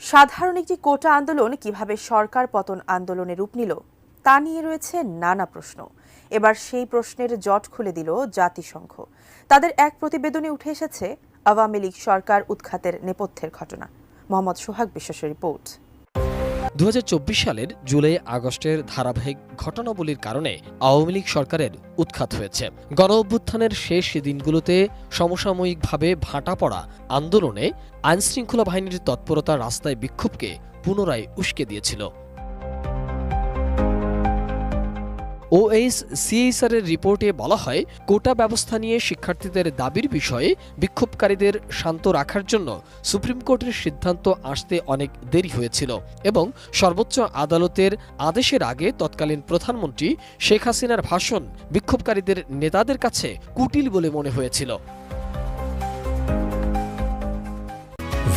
সাধারণ একটি কোটা আন্দোলন কীভাবে সরকার পতন আন্দোলনে রূপ নিল, তা নিয়ে রয়েছে নানা প্রশ্ন। এবার সেই প্রশ্নের জট খুলে দিল জাতিসংঘ। তাদের এক প্রতিবেদনে উঠে এসেছে, আওয়ামী লীগ সরকার উৎখাতের নেপথ্যের ঘটনা। মোহাম্মদ সোহাগ বিশ্বাসের রিপোর্ট। দু হাজার চব্বিশ সালের জুলাই আগস্টের ধারাবাহিক ঘটনাবলীর কারণে আওয়ামী লীগ সরকারের উৎখাত হয়েছে। গণ অভ্যুত্থানের শেষ দিনগুলোতে সমসাময়িকভাবে ভাটা পড়া আন্দোলনে আইনশৃঙ্খলা বাহিনীর তৎপরতা রাস্তায় বিক্ষোভকে পুনরায় উস্কে দিয়েছিল। ওএইচ সিএইচআরের রিপোর্টে বলা হয়, কোটা ব্যবস্থা নিয়ে শিক্ষার্থীদের দাবির বিষয়ে বিক্ষোভকারীদের শান্ত রাখার জন্য সুপ্রিম কোর্টের সিদ্ধান্ত আসতে অনেক দেরি হয়েছিল এবং সর্বোচ্চ আদালতের আদেশের আগে তৎকালীন প্রধানমন্ত্রী শেখ হাসিনার ভাষণ বিক্ষোভকারীদের নেতাদের কাছে কুটিল বলে মনে হয়েছিল।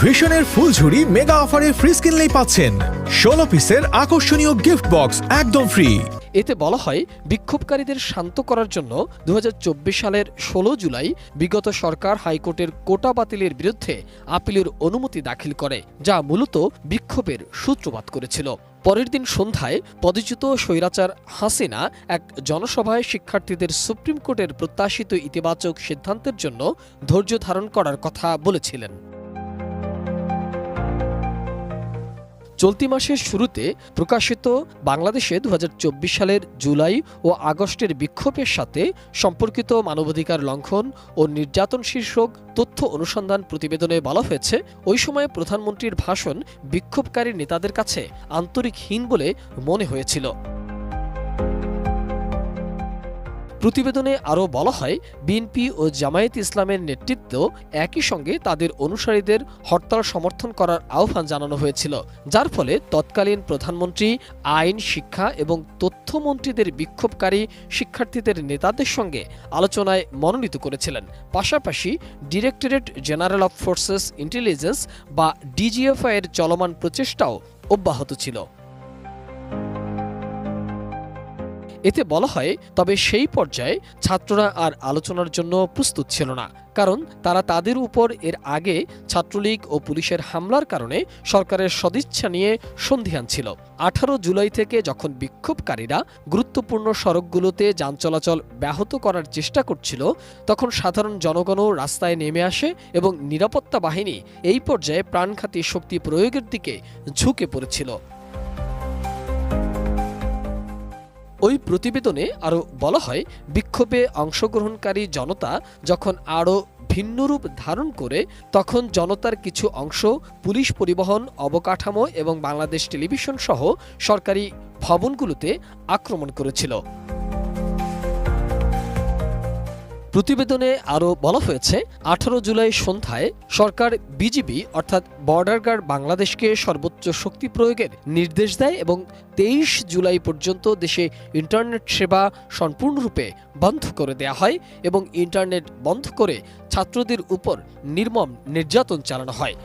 ভিশনের ফুলঝুরি মেগা অফারে ফ্রি কিনলেই পাচ্ছেন। ষোলো পিসের আকর্ষণীয় গিফট বক্স একদম ফ্রি। এতে বলা হয়, বিক্ষোভকারীদের শান্ত করার জন্য দু হাজার চব্বিশ সালের ষোলো জুলাই বিগত সরকার হাইকোর্টের কোটা বাতিলের বিরুদ্ধে আপিলের অনুমতি দাখিল করে, যা মূলত বিক্ষোভের সূত্রপাত করেছিল। পরের দিন সন্ধ্যায় পদচ্যুত স্বৈরাচার হাসিনা এক জনসভায় শিক্ষার্থীদের সুপ্রিম কোর্টের প্রত্যাশিত ইতিবাচক সিদ্ধান্তের জন্য ধৈর্য ধারণ করার কথা বলেছিলেন। চলতি মাসের শুরুতে প্রকাশিত বাংলাদেশে দু হাজার চব্বিশ সালের জুলাই ও আগস্টের বিক্ষোভের সাথে সম্পর্কিত মানবাধিকার লঙ্ঘন ও নির্যাতন শীর্ষক তথ্য অনুসন্ধান প্রতিবেদনে বলা হয়েছে, ওই সময়ে প্রধানমন্ত্রীর ভাষণ বিক্ষোভকারী নেতাদের কাছে আন্তরিকহীন বলে মনে হয়েছিল। প্রতিবেদনে আরও বলা হয়, বিএনপি ও জামায়াত ইসলামের নেতৃত্ব একই সঙ্গে তাদের অনুসারীদের হরতাল সমর্থন করার আহ্বান জানানো হয়েছিল। যার ফলে তৎকালীন প্রধানমন্ত্রী, আইন, শিক্ষা এবং তথ্যমন্ত্রীদের বিক্ষোভকারী শিক্ষার্থীদের নেতাদের সঙ্গে আলোচনায় মনোনীত করেছিলেন। পাশাপাশি directorate general of forces intelligence বা ডিজিএফআই এর চলমান প্রচেষ্টাও অব্যাহত ছিল। এতে বলা হয়, তবে সেই পর্যায়ে ছাত্ররা আর আলোচনার জন্য প্রস্তুত ছিল না, কারণ তারা তাদের উপর এর আগে ছাত্রলীগ ও পুলিশের হামলার কারণে সরকারের সদিচ্ছা নিয়ে সন্ধিহান ছিল। আঠারো জুলাই থেকে যখন বিক্ষোভকারীরা গুরুত্বপূর্ণ সড়কগুলোতে যান চলাচল ব্যাহত করার চেষ্টা করছিল, তখন সাধারণ জনগণও রাস্তায় নেমে আসে এবং নিরাপত্তা বাহিনী এই পর্যায়ে প্রাণঘাতী শক্তি প্রয়োগের দিকে ঝুঁকে পড়েছিল। ওই প্রতিবেদনে আরও বলা হয়, বিক্ষোভে অংশগ্রহণকারী জনতা যখন আরও ভিন্নরূপ ধারণ করে, তখন জনতার কিছু অংশ পুলিশ পরিবহন, অবকাঠামো এবং বাংলাদেশ টেলিভিশন সহ সরকারি ভবনগুলোতে আক্রমণ করেছিল। প্রতিবেদনে আরও বলা হয়েছে, আঠারো জুলাই সন্ধ্যায় সরকার বিজিবি অর্থাৎ বর্ডার গার্ড বাংলাদেশকে সর্বোচ্চ শক্তি প্রয়োগের নির্দেশ দেয় এবং তেইশ জুলাই পর্যন্ত দেশে ইন্টারনেট সেবা সম্পূর্ণরূপে বন্ধ করে দেয়া হয় এবং ইন্টারনেট বন্ধ করে ছাত্রদের উপর নির্মম নির্যাতন চালানো হয়।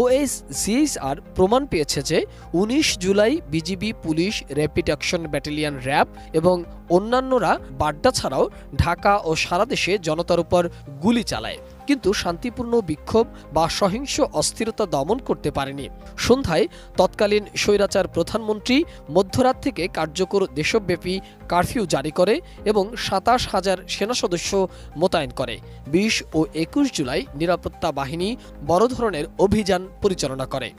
ওএস সিএসআর প্রমাণ পেয়েছে যে উনিশ July BGB police rapid action battalion RAB এবং অন্যান্যরা বাড্ডা ছাড়াও ঢাকা ও সারা দেশে জনতার উপর গুলি চালায়। কিন্তু শান্তিপূর্ণ বিক্ষোভ বা সহিংস অস্থিরতা দমন করতে পারেনি। সন্ধ্যায় তৎকালীন স্বৈরাচার প্রধানমন্ত্রী মধ্যরাত থেকে কার্যকর দেশব্যাপী কারফিউ জারি করে এবং সাতাশ হাজার সেনা সদস্য মোতায়েন করে। বিশ ও একুশ জুলাই নিরাপত্তা বাহিনী বড় ধরনের অভিযান পরিচালনা করে।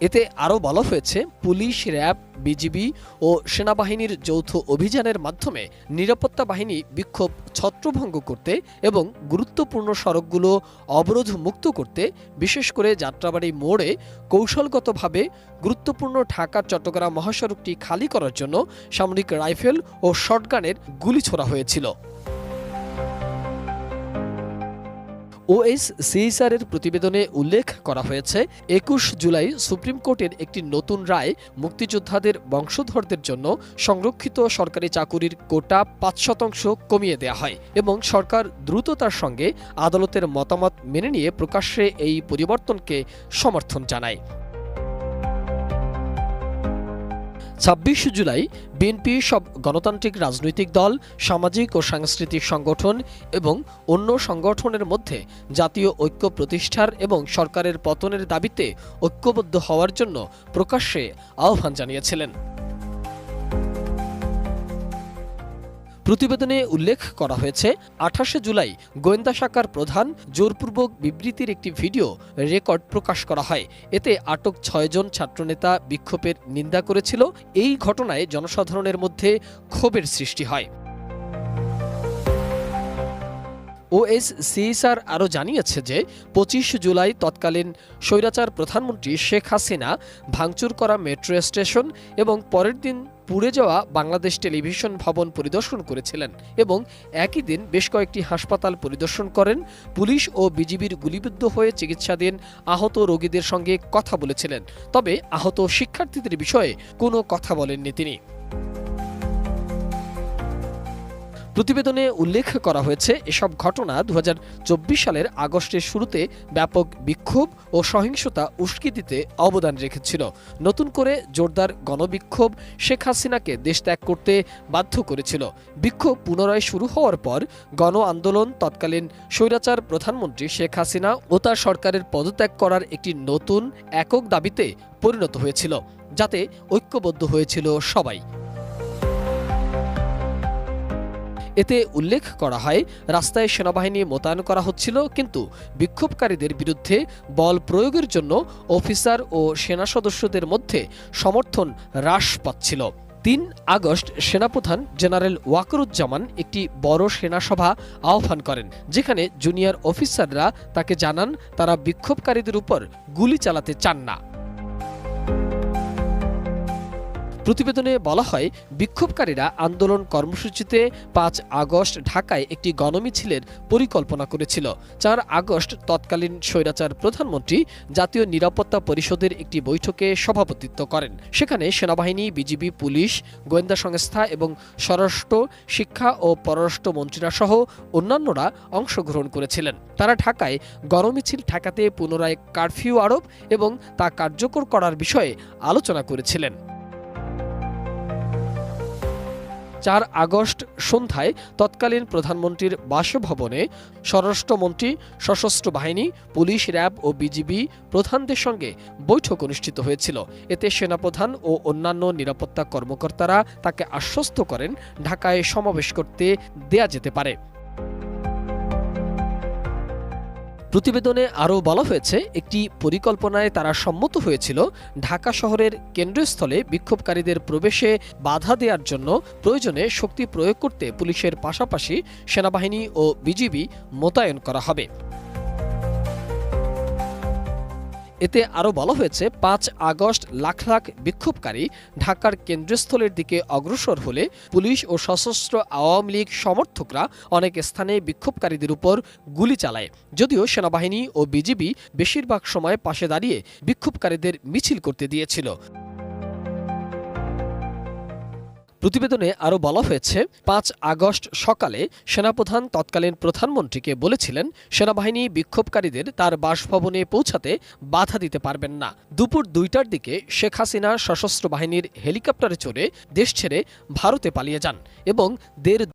এতে আরও বলা হয়েছে, পুলিশ, র্যাব, বিজিবি ও সেনাবাহিনীর যৌথ অভিযানের মাধ্যমে নিরাপত্তা বাহিনী বিক্ষোভ ছত্রভঙ্গ করতে এবং গুরুত্বপূর্ণ সড়কগুলো অবরোধ মুক্ত করতে, বিশেষ করে যাত্রাবাড়ি মোড়ে কৌশলগতভাবে গুরুত্বপূর্ণ ঢাকা, চট্টগ্রাম মহাসড়কটি খালি করার জন্য সামরিক রাইফেল ও শটগানের গুলি ছোড়া হয়েছিল। ওএস সিএসআর এর প্রতিবেদনে উল্লেখ করা হয়েছে, একুশ জুলাই সুপ্রিম কোর্টের একটি নতুন রায় মুক্তিযোদ্ধাদের বংশধরদের জন্য সংরক্ষিত সরকারি চাকুরির কোটা পাঁচ শতাংশ কমিয়ে দেয়া হয় এবং সরকার দ্রুততার সঙ্গে আদালতের মতামত মেনে নিয়ে প্রকাশ্যে এই পরিবর্তনকে সমর্থন জানায়। ছাব্বিশ জুলাই বিএনপি সব গণতান্ত্রিক রাজনৈতিক দল, সামাজিক ও সাংস্কৃতিক সংগঠন এবং অন্য সংগঠনের মধ্যে জাতীয় ঐক্য প্রতিষ্ঠার এবং সরকারের পতনের দাবিতে ঐক্যবদ্ধ হওয়ার জন্য প্রকাশ্যে আহ্বান জানিয়েছিলেন। প্রতিবেদনে উল্লেখ করা হয়েছে, আঠাশে জুলাই গোয়েন্দা শাখার প্রধান জোরপূর্বক বিবৃতির একটি ভিডিও রেকর্ড প্রকাশ করা হয়। এতে আটক ছয়জন ছাত্রনেতা বিক্ষোভের নিন্দা করেছিল। এই ঘটনায় জনসাধারণের মধ্যে ক্ষোভের সৃষ্টি হয়। ওএসসিএসআর আরও জানিয়েছে যে, পঁচিশ জুলাই তৎকালীন স্বৈরাচার প্রধানমন্ত্রী শেখ হাসিনা ভাঙচুর করা মেট্রো স্টেশন এবং পরের দিন পুড়ে যাওয়া বাংলাদেশ টেলিভিশন ভবন পরিদর্শন করেছিলেন এবং একই দিন বেশ কয়েকটি হাসপাতাল পরিদর্শন করেন, পুলিশ ও বিজিবির গুলিবিদ্ধ হয়ে চিকিৎসাধীন আহত রোগীদের সঙ্গে কথা বলেছিলেন। তবে আহত শিক্ষার্থীদের বিষয়ে কোনো কথা বলেননি তিনি। প্রতিবেদনে উল্লেখ করা হয়েছে, এসব ঘটনা দু হাজার চব্বিশ সালের আগস্টের শুরুতে ব্যাপক বিক্ষোভ ও সহিংসতা উস্কি দিতে অবদান রেখেছিল। নতুন করে জোরদার গণবিক্ষোভ শেখ হাসিনাকে দেশ ত্যাগ করতে বাধ্য করেছিল। বিক্ষোভ পুনরায় শুরু হওয়ার পর গণ আন্দোলন, তৎকালীন স্বৈরাচার প্রধানমন্ত্রী শেখ হাসিনা ও তার সরকারের পদত্যাগ করার একটি নতুন একক দাবিতে পরিণত হয়েছিল, যাতে ঐক্যবদ্ধ হয়েছিল সবাই। এতে উল্লেখ করা হয়, রাস্তায় সেনাবাহিনী মোতায়েন করা হচ্ছিল, কিন্তু বিক্ষোভকারীদের বিরুদ্ধে বল প্রয়োগের জন্য অফিসার ও সেনা সদস্যদের মধ্যে সমর্থন হ্রাস পাচ্ছিল। তিন আগস্ট সেনাপ্রধান জেনারেল ওয়াকরুজ্জামান একটি বড় সেনাসভা আহ্বান করেন, যেখানে জুনিয়র অফিসাররা তাকে জানান তারা বিক্ষোভকারীদের উপর গুলি চালাতে চান না। প্রতিবেদনে বলা হয়, বিক্ষোভকারীরা আন্দোলন কর্মসূচিতে পাঁচ আগস্ট ঢাকায় একটি গণমিছিলের পরিকল্পনা করেছিল। চার আগস্ট তৎকালীন স্বৈরাচার প্রধানমন্ত্রী জাতীয় নিরাপত্তা পরিষদের একটি বৈঠকে সভাপতিত্ব করেন। সেখানে সেনাবাহিনী, বিজিবি, পুলিশ, গোয়েন্দা সংস্থা এবং স্বরাষ্ট্র, শিক্ষা ও পররাষ্ট্র মন্ত্রীরা সহ অন্যান্যরা অংশগ্রহণ করেছিলেন। তারা ঢাকায় গণমিছিল ঠেকাতে পুনরায় কারফিউ আরোপ এবং তা কার্যকর করার বিষয়ে আলোচনা করেছিলেন। চার আগস্ট সন্ধ্যায় তৎকালীন প্রধানমন্ত্রীর বাসভবনে স্বরাষ্ট্রমন্ত্রী, সশস্ত্র বাহিনী, পুলিশ, র্যাব ও বিজিবি প্রধানদের সঙ্গে বৈঠক অনুষ্ঠিত হয়েছিল। এতে সেনাপ্রধান ও অন্যান্য নিরাপত্তা কর্মকর্তারা তাকে আশ্বস্ত করেন, ঢাকায় সমাবেশ করতে দেয়া যেতে পারে। প্রতিবেদনে আরও বলা হয়েছে, একটি পরিকল্পনায় তারা সম্মত হয়েছিল ঢাকা শহরের কেন্দ্রস্থলে বিক্ষোভকারীদের প্রবেশে বাধা দেওয়ার জন্য প্রয়োজনে শক্তি প্রয়োগ করতে পুলিশের পাশাপাশি সেনাবাহিনী ও বিজিবি মোতায়েন করা হবে। এতে আরও বলা হয়েছে, পাঁচ আগস্ট লাখ লাখ বিক্ষোভকারী ঢাকার কেন্দ্রস্থলের দিকে অগ্রসর হলে পুলিশ ও সশস্ত্র আওয়ামী লীগ সমর্থকরা অনেক স্থানে বিক্ষোভকারীদের উপর গুলি চালায়। যদিও সেনাবাহিনী ও বিজিবি বেশিরভাগ সময় পাশে দাঁড়িয়ে বিক্ষোভকারীদের মিছিল করতে দিয়েছিল। প্রতিবেদনে আরও বলা হয়েছে, পাঁচ আগস্ট সকালে সেনাপ্রধান তৎকালীন প্রধানমন্ত্রীকে বলেছিলেন, সেনাবাহিনী বিক্ষোভকারীদের তার বাসভবনে পৌঁছাতে বাধা দিতে পারবেন না। দুপুর দুইটার দিকে শেখ হাসিনা সশস্ত্র বাহিনীর হেলিকপ্টারে চড়ে দেশ ছেড়ে ভারতে পালিয়ে যান এবং দেড়